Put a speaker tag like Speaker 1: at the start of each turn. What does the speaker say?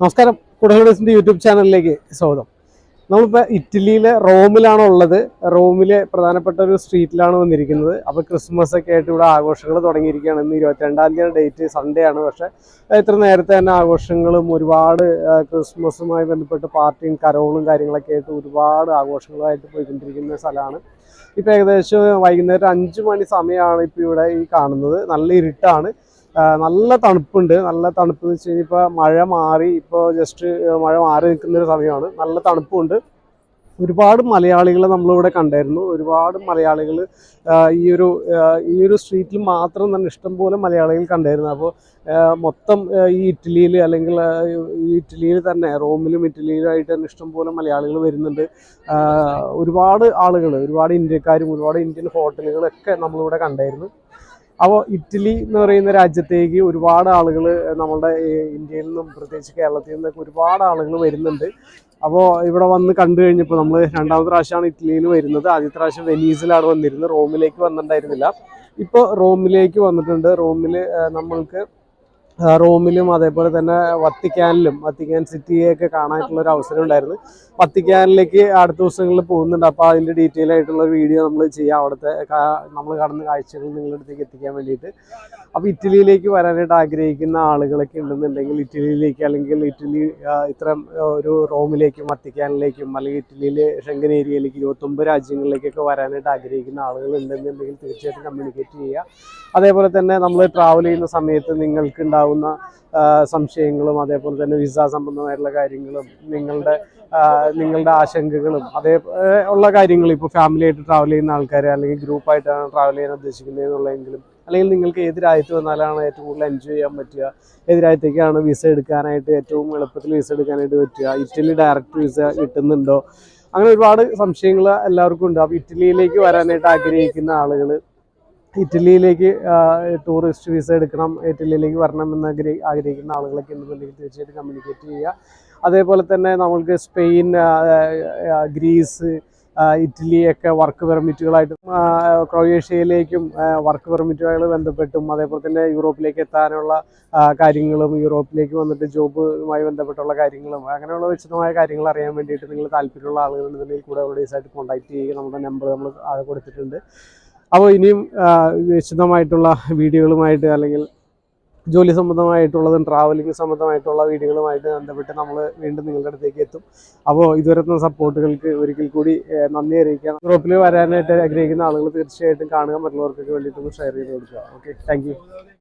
Speaker 1: നമസ്കാരം. കുടലുടേസിന്റെ യൂട്യൂബ് ചാനലിലേക്ക് സ്വാഗതം. നമ്മളിപ്പോൾ ഇറ്റലിയിലെ റോമിലാണ് ഉള്ളത്. റോമിലെ പ്രധാനപ്പെട്ട ഒരു സ്ട്രീറ്റിലാണ് വന്നിരിക്കുന്നത്. അപ്പോൾ ക്രിസ്മസ് ഒക്കെ ആയിട്ട് ഇവിടെ ആഘോഷങ്ങൾ തുടങ്ങിയിരിക്കുകയാണ്. ഇന്ന് ഇരുപത്തിരണ്ടാം തീയതി ഡേറ്റ്. സൺഡേ ആണ്. പക്ഷേ ഇത്ര നേരത്തെ തന്നെ ആഘോഷങ്ങളും ഒരുപാട് ക്രിസ്മസുമായി ബന്ധപ്പെട്ട് പാർട്ടിയും കരോളും കാര്യങ്ങളൊക്കെ ആയിട്ട് ഒരുപാട് ആഘോഷങ്ങളായിട്ട് പോയിക്കൊണ്ടിരിക്കുന്ന സ്ഥലമാണ്. ഇപ്പോൾ ഏകദേശം വൈകുന്നേരം അഞ്ച് മണി സമയമാണ് ഇപ്പോൾ ഇവിടെ ഈ കാണുന്നത്. നല്ല ഇരുട്ടാണ്. നല്ല തണുപ്പുണ്ട്. നല്ല തണുപ്പ് എന്ന് വെച്ച് കഴിഞ്ഞാൽ ഇപ്പോൾ മഴ മാറി ഇപ്പോൾ ജസ്റ്റ് മഴ മാറി നിൽക്കുന്ന ഒരു സമയമാണ്. നല്ല തണുപ്പുണ്ട്. ഒരുപാട് മലയാളികളെ നമ്മളിവിടെ കണ്ടായിരുന്നു. ഒരുപാട് മലയാളികൾ ഈ ഒരു ഈ ഒരു സ്ട്രീറ്റിൽ മാത്രം തന്നെ ഇഷ്ടംപോലെ മലയാളികൾ കണ്ടായിരുന്നു. അപ്പോൾ മൊത്തം ഈ ഇറ്റലിയിൽ അല്ലെങ്കിൽ ഈ ഇറ്റലിയിൽ തന്നെ റോമിലും ഇറ്റലിയിലുമായിട്ട് തന്നെ ഇഷ്ടംപോലെ മലയാളികൾ വരുന്നുണ്ട്. ഒരുപാട് ആളുകൾ ഒരുപാട് ഇന്ത്യക്കാരും ഒരുപാട് ഇന്ത്യൻ ഹോട്ടലുകളൊക്കെ നമ്മളിവിടെ കണ്ടായിരുന്നു. അപ്പോൾ ഇറ്റലി എന്ന് പറയുന്ന രാജ്യത്തേക്ക് ഒരുപാട് ആളുകൾ നമ്മളുടെ ഇന്ത്യയിൽ നിന്നും പ്രത്യേകിച്ച് കേരളത്തിൽ നിന്നൊക്കെ ഒരുപാട് ആളുകൾ വരുന്നുണ്ട്. അപ്പോൾ ഇവിടെ വന്ന് കണ്ടു കഴിഞ്ഞപ്പോൾ നമ്മൾ രണ്ടാമത്തെ പ്രാവശ്യമാണ് ഇറ്റലിയിൽ വരുന്നത്. ആദ്യത്തെ പ്രാവശ്യം വെനീസിലാണ് വന്നിരുന്നത് റോമിലേക്ക് വന്നിട്ടുണ്ടായിരുന്നില്ല. ഇപ്പോൾ റോമിലേക്ക് വന്നിട്ടുണ്ട്. റോമിൽ നമ്മൾക്ക് റോമിലും അതേപോലെ തന്നെ വത്തിക്കാനിലും വത്തിക്കാൻ സിറ്റിയൊക്കെ കാണാനായിട്ടുള്ള ഒരു അവസരം ഉണ്ടായിരുന്നു. വത്തിക്കാനിലേക്ക് അടുത്ത ദിവസങ്ങളിൽ പോകുന്നുണ്ട്. അപ്പോൾ അതിന്റെ ഡീറ്റെയിൽ ആയിട്ടുള്ള വീഡിയോ നമ്മൾ ചെയ്യാം. അവിടുത്തെ നമ്മൾ കടന്ന് കാഴ്ചകൾ നിങ്ങളുടെ അടുത്തേക്ക് എത്തിക്കാൻ വേണ്ടിയിട്ട്. അപ്പോൾ ഇറ്റലിയിലേക്ക് വരാനായിട്ട് ആഗ്രഹിക്കുന്ന ആളുകളൊക്കെ ഉണ്ടെന്നുണ്ടെങ്കിൽ ഇറ്റലിയിലേക്ക് അല്ലെങ്കിൽ ഇറ്റലി ഇത്തരം ഒരു റോമിലേക്കും വത്തിക്കാനിലേക്കും അല്ലെങ്കിൽ ഇറ്റലിയിലെ ഷെങ്കൻ ഏരിയയിലേക്ക് ഇരുപത്തൊമ്പത് രാജ്യങ്ങളിലേക്കൊക്കെ വരാനായിട്ട് ആഗ്രഹിക്കുന്ന ആളുകൾ ഉണ്ടെന്നുണ്ടെങ്കിൽ തീർച്ചയായിട്ടും കമ്മ്യൂണിക്കേറ്റ് ചെയ്യുക. അതേപോലെ തന്നെ നമ്മൾ ട്രാവൽ ചെയ്യുന്ന സമയത്ത് നിങ്ങൾക്ക് ആ, സംശയങ്ങളും അതേപോലെ തന്നെ വിസ സംബന്ധമായിട്ടുള്ള കാര്യങ്ങളും നിങ്ങളുടെ നിങ്ങളുടെ ആശങ്കകളും അതേ ഉള്ള കാര്യങ്ങൾ ഇപ്പോൾ ഫാമിലി ആയിട്ട് ട്രാവൽ ചെയ്യുന്ന ആൾക്കാർ അല്ലെങ്കിൽ ഗ്രൂപ്പായിട്ടാണ് ട്രാവൽ ചെയ്യാൻ ഉദ്ദേശിക്കുന്നത് എന്നുള്ളതെങ്കിലും അല്ലെങ്കിൽ നിങ്ങൾക്ക് ഏത് രാജ്യത്ത് വന്നാലാണ് ഏറ്റവും കൂടുതൽ എൻജോയ് ചെയ്യാൻ പറ്റുക ഏത് രാജ്യത്തേക്കാണ് വിസ എടുക്കാനായിട്ട് ഏറ്റവും എളുപ്പത്തിൽ വിസ എടുക്കാനായിട്ട് പറ്റുക ഇറ്റലി ഡയറക്റ്റ് വിസ കിട്ടുന്നുണ്ടോ? അങ്ങനെ ഒരുപാട് സംശയങ്ങൾ എല്ലാവർക്കും ഉണ്ട്. അപ്പോൾ ഇറ്റലിയിലേക്ക് വരാനായിട്ട് ആഗ്രഹിക്കുന്ന ആളുകൾ ഇറ്റലിയിലേക്ക് ടൂറിസ്റ്റ് വിസ എടുക്കണം ഇറ്റലിയിലേക്ക് വരണം എന്ന് ആഗ്രഹി ആഗ്രഹിക്കുന്ന ആളുകളൊക്കെ ഉണ്ടെന്നുണ്ടെങ്കിൽ തീർച്ചയായിട്ടും കമ്മ്യൂണിക്കേറ്റ് ചെയ്യുക. അതേപോലെ തന്നെ നമ്മൾക്ക് സ്പെയിൻ ഗ്രീസ് ഇറ്റലിയൊക്കെ വർക്ക് പെർമിറ്റുകളായിട്ടും ക്രൊയേഷ്യയിലേക്കും വർക്ക് പെർമിറ്റുകൾ ബന്ധപ്പെട്ടും അതേപോലെ തന്നെ യൂറോപ്പിലേക്ക് എത്താനുള്ള കാര്യങ്ങളും യൂറോപ്പിലേക്ക് വന്നിട്ട് ജോബുമായി ബന്ധപ്പെട്ടുള്ള കാര്യങ്ങളും അങ്ങനെയുള്ള വിശദമായ കാര്യങ്ങൾ അറിയാൻ വേണ്ടിയിട്ട് നിങ്ങൾ താല്പര്യമുള്ള ആളുകളുണ്ടെന്നുണ്ടെങ്കിൽ കൂടെ ആയിട്ട് കോൺടാക്ട് ചെയ്യുക. നമ്മുടെ നമ്പർ നമ്മൾ കൊടുത്തിട്ടുണ്ട്. അപ്പോൾ ഇനിയും വിശദമായിട്ടുള്ള വീഡിയോകളുമായിട്ട് അല്ലെങ്കിൽ ജോലി സംബന്ധമായിട്ടുള്ളതും ട്രാവലിംഗ് സംബന്ധമായിട്ടുള്ള വീഡിയോകളുമായിട്ട് ബന്ധപ്പെട്ട് നമ്മൾ വീണ്ടും നിങ്ങളുടെ അടുത്തേക്ക് എത്തും. അപ്പോൾ ഇതുവരെ സപ്പോർട്ടുകൾക്ക് ഒരിക്കൽ കൂടി നന്ദി അറിയിക്കാം. ഗ്രൂപ്പിൽ വരാനായിട്ട് ആഗ്രഹിക്കുന്ന ആളുകൾ തീർച്ചയായിട്ടും കാണുക. മറ്റുള്ളവർക്കൊക്കെ വേണ്ടിയിട്ടൊന്ന് ഷെയർ ചെയ്ത് കൊടുക്കുക. Okay thank